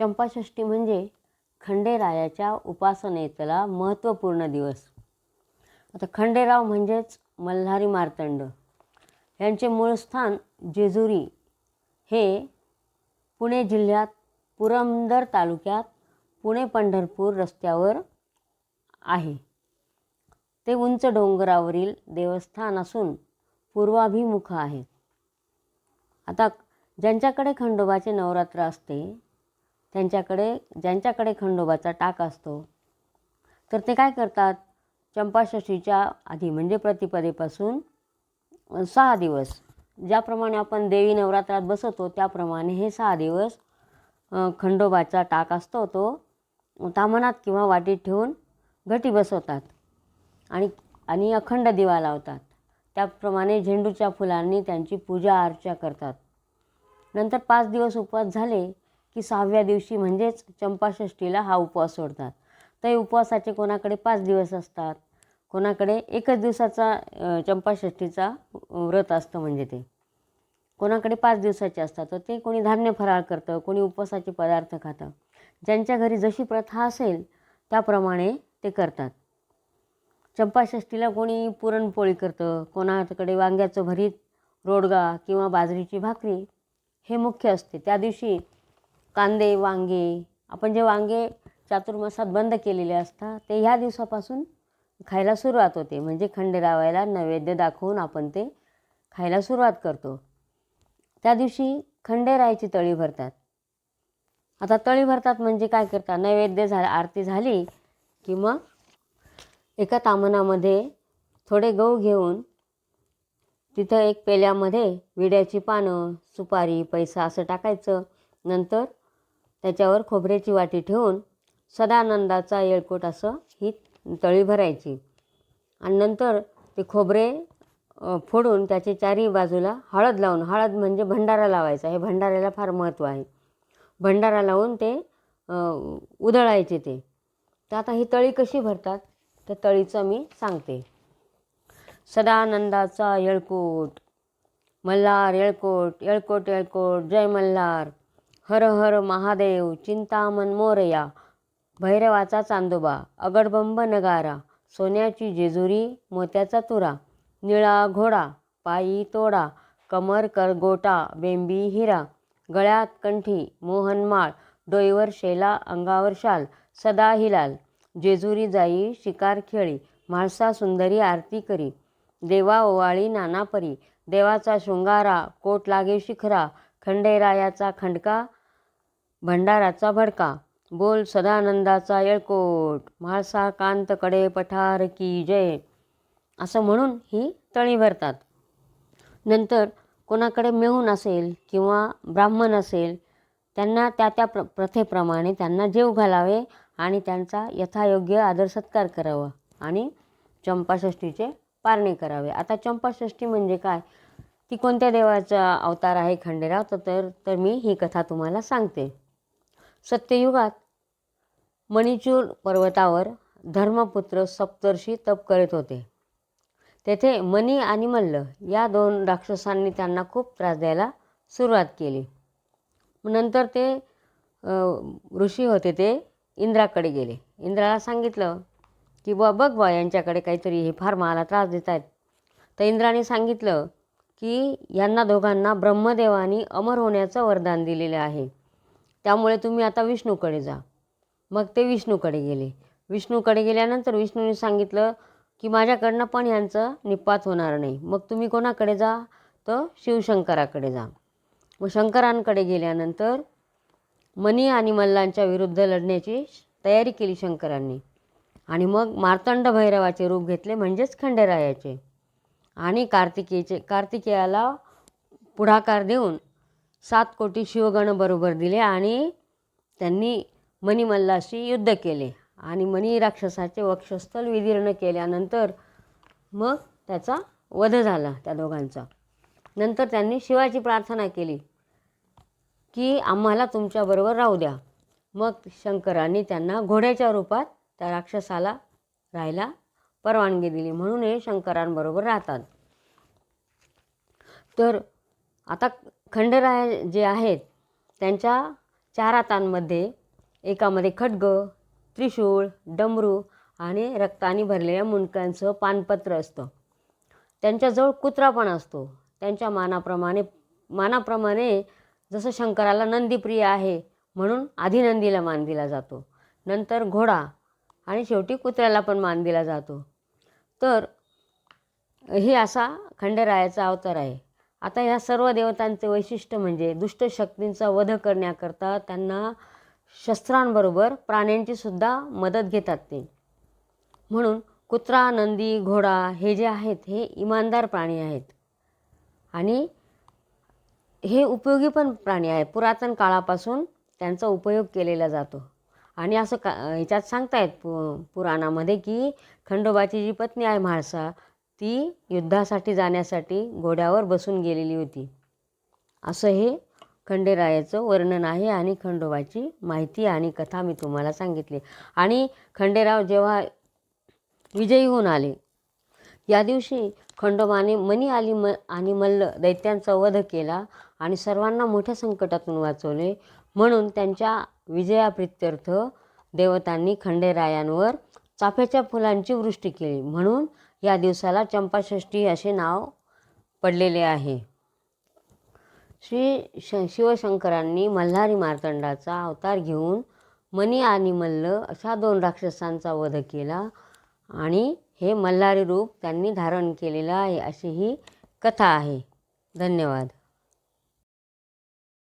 चंपाषष्ठी म्हणजे खंडेरायाच्या उपासनेतला महत्त्वपूर्ण दिवस. आता खंडेराव म्हणजेच मल्हारी मार्तंड. यांचे मूळ स्थान जेजुरी हे पुणे जिल्ह्यात पुरंदर तालुक्यात पुणे पंढरपूर रस्त्यावर आहे. ते उंच डोंगरावरील देवस्थान असून पूर्वाभिमुख आहे. आता ज्यांच्याकडे खंडोबाचे नवरात्र असते त्यांच्याकडे ज्यांच्याकडे खंडोबाचा टाक असतो. तर ते काय करतात? चंपाषष्ठीच्या आधी म्हणजे प्रतिपदेपासून सहा दिवस. ज्याप्रमाणे आपण देवी नवरात्रात बसवतो त्याप्रमाणे हे सहा दिवस खंडोबाचा टाक असतो तो तामनात किंवा वाटीत ठेवून घटी बसवतात आणि आणि अखंड दिवा लावतात. त्याप्रमाणे झेंडूच्या फुलांनी त्यांची पूजा अर्चा करतात. नंतर पाच दिवस उपवास झाले की सहाव्या दिवशी म्हणजेच चंपाषष्ठीला हा उपवास सोडतात. तर उपवासाचे कोणाकडे पाच दिवस असतात? कोणाकडे एकच दिवसाचा चंपाषष्ठीचा व्रत असतं म्हणजे ते. कोणाकडे पाच दिवसाचे असतात? तर ते कोणी धान्य फराळ करतं कोणी उपवासाचे पदार्थ खातं. ज्यांच्या घरी जशी प्रथा असेल त्याप्रमाणे ते करतात. चंपाषष्ठीला कोणी पुरणपोळी करतं कोणाकडे वांग्याचं भरीत रोडगा किंवा बाजरीची भाकरी हे मुख्य असते. त्या दिवशी कांदे वांगे. आपण जे वांगे चातुर्मासात बंद केलेले असतात ते ह्या दिवसापासून खायला सुरुवात होते. म्हणजे खंडेरावायला नैवेद्य दाखवून आपण ते खायला सुरुवात करतो. त्या दिवशी खंडेरायाची तळी भरतात. आता तळी भरतात म्हणजे काय करतात? नैवेद्य झा आरती झाली की मग एका तामनामध्ये थोडे गहू घेऊन तिथं एक पेल्यामध्ये विड्याची पानं सुपारी पैसा असं टाकायचं. नंतर त्याच्यावर खोबऱ्याची वाटी ठेवून सदानंदाचा येळकोट असं ही तळी भरायची. आणि नंतर ते खोबरे फोडून त्याचे चारही बाजूला हळद लावून हळद म्हणजे भंडारा लावायचा. हे भंडाऱ्याला फार महत्त्व आहे. भंडारा लावून ते उधळायचे ते. तर आता ही तळी कशी भरतात? तर तळीचं मी सांगते. सदानंदाचा येळकोट मल्हार येळकोट येळकोट येळकोट जय मल्हार. हर हर महादेव चिंतामन मोरया भैरवाचा चांदोबा अगडबंब नगारा सोन्याची जेजुरी मोत्याचा तुरा निळा घोडा पायी तोडा कमर करगोटा बेंबी हिरा गळ्यात कंठी मोहनमाळ डोईवर शेला अंगावर शाल सदा हिलाल जेजुरी जाई शिकार खेळी म्हाळसा सुंदरी आरती करी देवा ओवाळी नानापरी देवाचा शृंगारा कोट लागे शिखरा खंडेरायाचा खंडका भंडाराचा भडका बोल सदानंदाचा येळकोट म्हाळसा कांतकडे पठार की जय असं म्हणून ही तळी भरतात. नंतर कोणाकडे मेहून असेल किंवा ब्राह्मण असेल त्यांना त्या त्या प्र प्रथेप्रमाणे त्यांना जेव घालावे आणि त्यांचा यथायोग्य आदर सत्कार करावा आणि चंपाषष्ठीचे पारणे करावे. आता चंपाषष्ठी म्हणजे काय? ती कोणत्या देवाचा अवतार आहे खंडेराव तर तर मी ही कथा तुम्हाला सांगते. सत्ययुगात मणिचूर पर्वतावर धर्मपुत्र सप्तर्षी तप करत होते. तेथे मनी आणि मल्ल या दोन राक्षसांनी त्यांना खूप त्रास द्यायला सुरुवात केली. नंतर ते ऋषी होते ते इंद्राकडे गेले. इंद्राला सांगितलं की बुवा बघ बुवा यांच्याकडे काहीतरी हे फार मला त्रास देत आहेत तर इंद्राने सांगितलं की यांना दोघांना ब्रह्मदेवानी अमर होण्याचं वरदान दिलेलं आहे. त्यामुळे तुम्ही आता विष्णूकडे जा. मग ते विष्णूकडे गेले. विष्णूकडे गेल्यानंतर विष्णूने सांगितलं की माझ्याकडनं पण यांचं निपात होणार नाही. मग तुम्ही कोणाकडे जा? तर शिवशंकराकडे जा. मग शंकरांकडे गेल्यानंतर मनी आणि मल्लांच्या विरुद्ध लढण्याची तयारी केली शंकरांनी. आणि मग मार्तंड भैरवाचे रूप घेतले म्हणजेच खंडेरायाचे. आणि कार्तिकेयचे कार्तिकेयाला पुढाकार देऊन सात कोटी शिवगण बरोबर दिले आणि त्यांनी मणिमल्लाशी युद्ध केले. आणि मणी राक्षसाचे वक्षस्थल विदीर्ण केल्यानंतर मग त्याचा वध झाला त्या दोघांचा. नंतर त्यांनी शिवाची प्रार्थना केली की आम्हाला तुमच्याबरोबर राहू द्या. मग शंकरांनी त्यांना घोड्याच्या रूपात त्या राक्षसाला राहायला परवानगी दिली. म्हणून हे शंकरांबरोबर राहतात. तर आता खंडराय जे आहेत त्यांच्या चार हातांमध्ये एकामध्ये खड्ग त्रिशूळ डमरू आणि रक्ताने भरलेल्या मुंडक्यांचं पानपत्र असतं. त्यांच्याजवळ कुत्रा पण असतो. त्यांच्या मानाप्रमाणे मानाप्रमाणे जसं शंकराला नंदीप्रिय आहे म्हणून आधी नंदीला मान दिला जातो. नंतर घोडा आणि शेवटी कुत्र्याला पण मान दिला जातो. तर हे असा खंडेरायाचा अवतार आहे. आता ह्या सर्व देवतांचे वैशिष्ट्य म्हणजे दुष्ट शक्तींचा वध करण्याकरता त्यांना शस्त्रांबरोबर प्राण्यांची सुद्धा मदत घेतात ते. म्हणून कुत्रा नंदी घोडा हे जे आहेत हे इमानदार प्राणी आहेत. आणि हे उपयोगी पण प्राणी आहे. पुरातन काळापासून त्यांचा उपयोग केलेला जातो. आणि असं का ह्याच्यात सांगतायत पु पुराणामध्ये की खंडोबाची जी पत्नी आहे म्हाळसा ती युद्धासाठी जाण्यासाठी घोड्यावर बसून गेलेली होती. असं हे खंडेरायाचं वर्णन आहे आणि खंडोबाची माहिती आणि कथा मी तुम्हाला सांगितली. आणि खंडेराव जेव्हा विजयी होऊन आले या दिवशी खंडोबाने मनी आली म आणि मल्ल दैत्यांचा वध केला आणि सर्वांना मोठ्या संकटातून वाचवले. म्हणून त्यांच्या विजयाप्रित्यर्थ देवतांनी खंडेरायांवर चाफ्याच्या फुलांची वृष्टी केली. म्हणून या दिवसाला चंपाषष्ठी असे नाव पडलेले आहे. श्री श शिवशंकरांनी मल्हारी मार्तंडाचा अवतार घेऊन मनी आणि मल्ल अशा दोन राक्षसांचा वध केला आणि हे मल्हारी रूप त्यांनी धारण केलेलं आहे अशी ही कथा आहे. धन्यवाद.